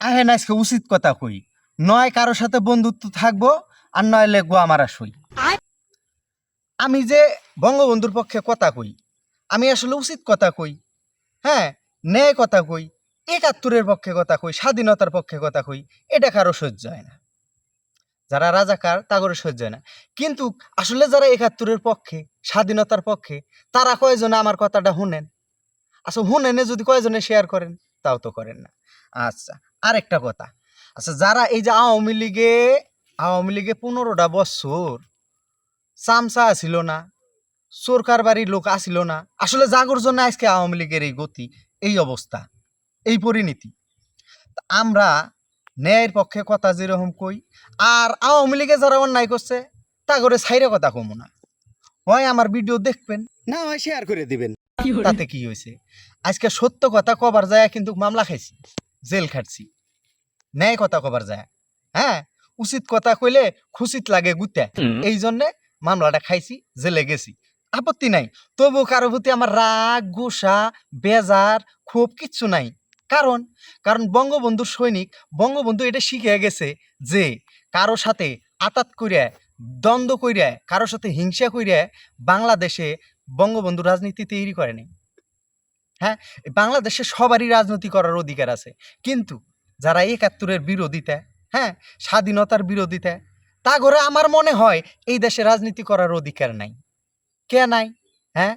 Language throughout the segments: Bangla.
আহে না আজকে উচিত কথা কই। নয় কারোর সাথে বন্ধুত্ব থাকব আর নয় লেখবো আমার সই আমি যে বঙ্গবন্ধুর পক্ষে কথা কই, আমি আসলে উচিত কথা কই। হ্যাঁ ন্যায় কথা কই, একাত্তরের পক্ষে কথা কই, স্বাধীনতার পক্ষে কথা কই, এটা কারও সহ্য হয় না। যারা রাজাকার তা করে সহ্য হয় না। কিন্তু আসলে যারা একাত্তরের পক্ষে, স্বাধীনতার পক্ষে, তারা কয়জনে আমার কথাটা শুনেন? আসলে শুনেনে যদি কয়জনে শেয়ার করেন? তাও তো করেন না। আচ্ছা আরেকটা কথা। আচ্ছা যারা এই যে আওয়ামী লীগে আওয়ামী লীগে পনেরোটা বছর চামচা আসিল না সরকার বাড়ির লোক আসিল না, আসলে জাগর জন্য আজকে আওয়ামী লীগের এই গতি, এই অবস্থা, এই পরিণতি। আমরা ন্যায়ের পক্ষে কথা যেরকম কই, আর আওয়ামী লীগে যারা অন্যায় করছে তা করে ছাইরে কথা কমো না। হয় আমার ভিডিও দেখবেন। না, হয় শেয়ার করে দিবেন। তাতে কি হয়েছে আজকে সত্য কথা কবার যায় কিন্তু মামলা খাইছি জেল খাটছি। ন্যায় কথা কবার যায়। হ্যাঁ? উচিত কথা কইলে খুশিত লাগে গুতে এই জন্যে মামলাটা খাইছি জেলে গেছি। আপত্তি নাই। তবু কারও প্রতি আমার রাগ গুসা বেজার ক্ষোভ কিচ্ছু নাই। কারণ? কারণ বঙ্গবন্ধুর সৈনিক বঙ্গবন্ধু এটা শিখে গেছে যে কারও সাথে আতাত কইরা দ্বন্দ্ব কইরা কারোর সাথে হিংসা কইরা বাংলাদেশে বঙ্গবন্ধু রাজনীতি তৈরি করেনি। হ্যাঁ বাংলাদেশে সবারই রাজনীতি করার অধিকার আছে। কিন্তু যারা একাত্তরের বিরোধিতা হ্যাঁ স্বাধীনতার বিরোধিতা, তা করে আমার মনে হয় এই দেশে রাজনীতি করার অধিকার নাই। কে নাই? হ্যাঁ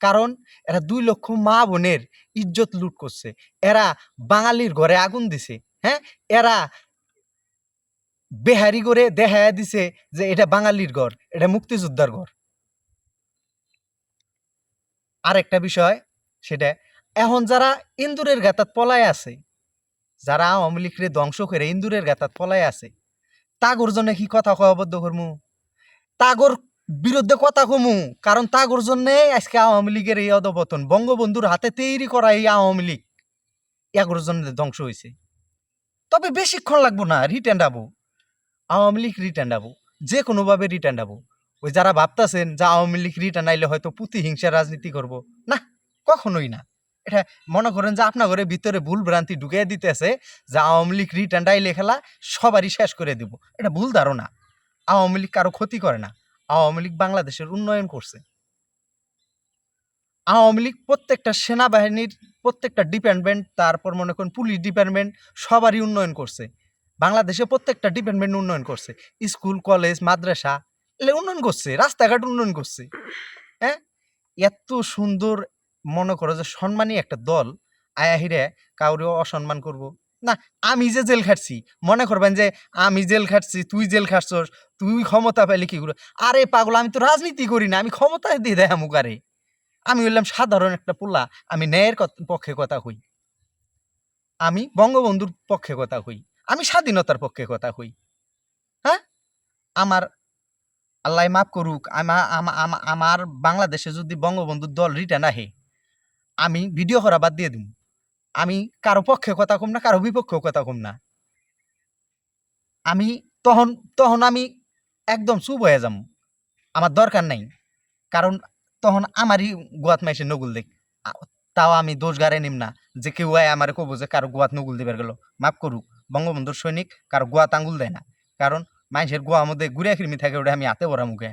কারণ এরা দুই লক্ষ মা বোনের ইজ্জত লুট করছে। এরা বাঙালির ঘরে আগুন দিছে। হ্যাঁ এরা বেহারি করে দেখায়া দিছে যে এটা বাঙালির ঘর, এটা মুক্তিযোদ্ধার ঘর। আরেকটা বিষয়, সেটা এখন যারা ইন্দুরের গাতাত পলায় আছে, যারা আওয়ামী লীগরে ধ্বংস করে ইন্দুরের গাতাত পলায় আছে, তাগর জন্য কি কথা কবদ্ধ করমু? তাগর বিরুদ্ধে কথা কমু, কারণ তাগর জন্য আজকে আওয়ামী লীগের এই অধপতন, বঙ্গবন্ধুর হাতে তৈরি করা এই আওয়ামী লীগ, এগোর জন্য ধ্বংস হয়েছে তবে বেশিক্ষণ লাগবো না রিটার্ন আবো আওয়ামী লীগ রিটার্ন আবো যে কোনোভাবে রিটার্ন আবো ওই যারা ভাবতাছেন যে আওয়ামী লীগ রিটার্ন আইলে হয়তো পুঁতি হিংসার রাজনীতি করব। না, কখনোই না। এটা মনে করেন যে আপনার ঘরে ভিতরে ভুল ভ্রান্তি ঢুকিয়ে দিতেছে যে আওয়ামী লীগ রিটার্ন আইলে খেলা সবারই শেষ করে দিব। এটা ভুল ধারণা। আওয়ামী লীগ কারও ক্ষতি করে না। আওয়ামী লীগ বাংলাদেশের উন্নয়ন করছে। আওয়ামী লীগ প্রত্যেকটা সেনাবাহিনীর প্রত্যেকটা ডিপার্টমেন্ট, তারপর মনে করেন পুলিশ ডিপার্টমেন্ট সবারই উন্নয়ন করছে। বাংলাদেশে প্রত্যেকটা ডিপার্টমেন্ট উন্নয়ন করছে। স্কুল, কলেজ, মাদ্রাসা উন্নয়ন করছে, রাস্তাঘাট উন্নয়ন করছে। হ্যাঁ? এত সুন্দর মনে করো যে সম্মানী একটা দল, আয়া হিরে কাউরে অসম্মান করব। না, আমি যে জেল খাটছি, মনে করবেন যে আমি জেল খাটছি, তুই জেল খাটছস, তুই ক্ষমতা পাইলে কি করো? আরে পাগল, আমি তো রাজনীতি করি না, আমি ক্ষমতা দিয়ে দেয় মুখারে আমি বললাম সাধারণ একটা পোলা, আমি ন্যায়ের পক্ষে কথা কই। আমি বঙ্গবন্ধুর পক্ষে কথা কই, আমি স্বাধীনতার পক্ষে কথা কই। হ্যাঁ? আমার আল্লাহ মাফ করুক, আমা- আমা- আমা- আমার বাংলাদেশে যদি বঙ্গবন্ধুর দল রিটার্ন আহে, আমি ভিডিও করা বাদ দিয়ে দিব আমি কারও পক্ষে কথা কম না, কারও বিপক্ষেও কথা কম না। আমি তখন তখন আমি একদম চুপ হয়ে যাম। আমার দরকার নাই। কারণ তখন আমারই গোয়াত মাইসে নগুল দেখ। তাও আমি দোষ গাড়ে নিম না যে কেউ আয় আমার কব যে কারও গোয়াত নগুল দিবার গেল। মাফ করুক, বঙ্গবন্ধুর সৈনিক কারও গোয়াত আঙ্গুল দেয় না। কারণ মানুষের গোয়া মধ্যে ঘুরে ফিরমি থাকে ওটা আমি হাতে ওরা মুখে।